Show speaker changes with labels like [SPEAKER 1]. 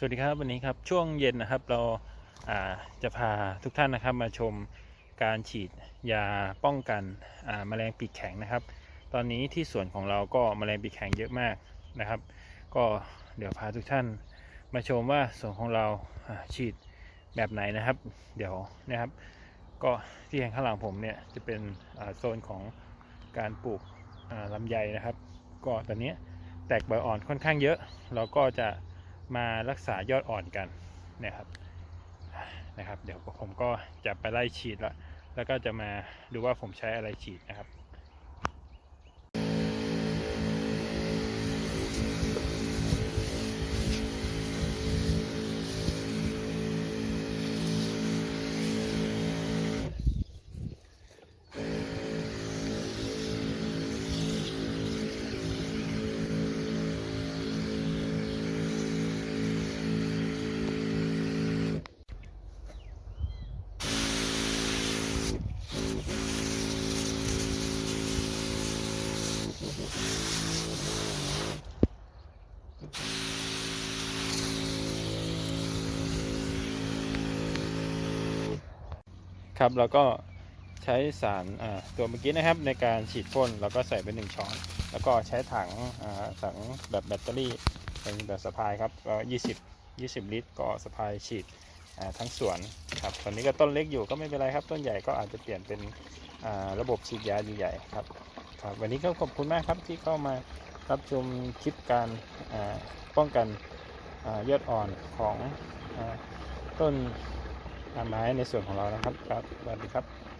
[SPEAKER 1] สวัสดีครับวันนี้ครับช่วงเย็นนะครับเราอาจะพาทุกท่านนะครับมาชมการฉีดยาป้องกันแมลงปีกแข็งนะครับ ตอนนี้ที่สวนของเราก็แมลงปีกแข็งเยอะมากนะครับ ก็เดี๋ยวพาทุกท่านมาชมว่าสวนของเราาฉีดแบบไหนนะครับ เดี๋ยวนะครับ ก็ที่เห็นข้างหลังผมเนี่ยจะเป็นโซนของการปลูกลำไยนะครับ ก็ตอนนี้แตกใบอ่อนค่อนข้างเยอะ เราก็จะ มารักษายอดอ่อนกันนะครับนะครับ เดี๋ยวผมก็จะไปไล่ฉีดแล้วแล้วก็จะมาดูว่าผมใช้อะไรฉีดนะครับ ครับแล้วก็ใช้สารตัวเมื่อกี้นะครับในการฉีดพ่นแล้วก็ใส่ไปหนึ่งช้อน แล้วก็ใช้ถังถังแบบแบตเตอรี่เป็นแบบสะพายครับก็20 20 ลิตร ก็สะพายฉีดทั้งสวนครับตอนนี้ก็ต้นเล็กอยู่ก็ไม่เป็นไรครับ ต้นใหญ่ก็อาจจะเปลี่ยนเป็นระบบฉีดยาใหญ่ๆครับครับ วันนี้ก็ขอบคุณมากครับที่เข้ามา รับชมคลิปการป้องกันอยอดอ่อนของอต้นไม้ในส่วนของเรานะครับครับสวัสดีครับ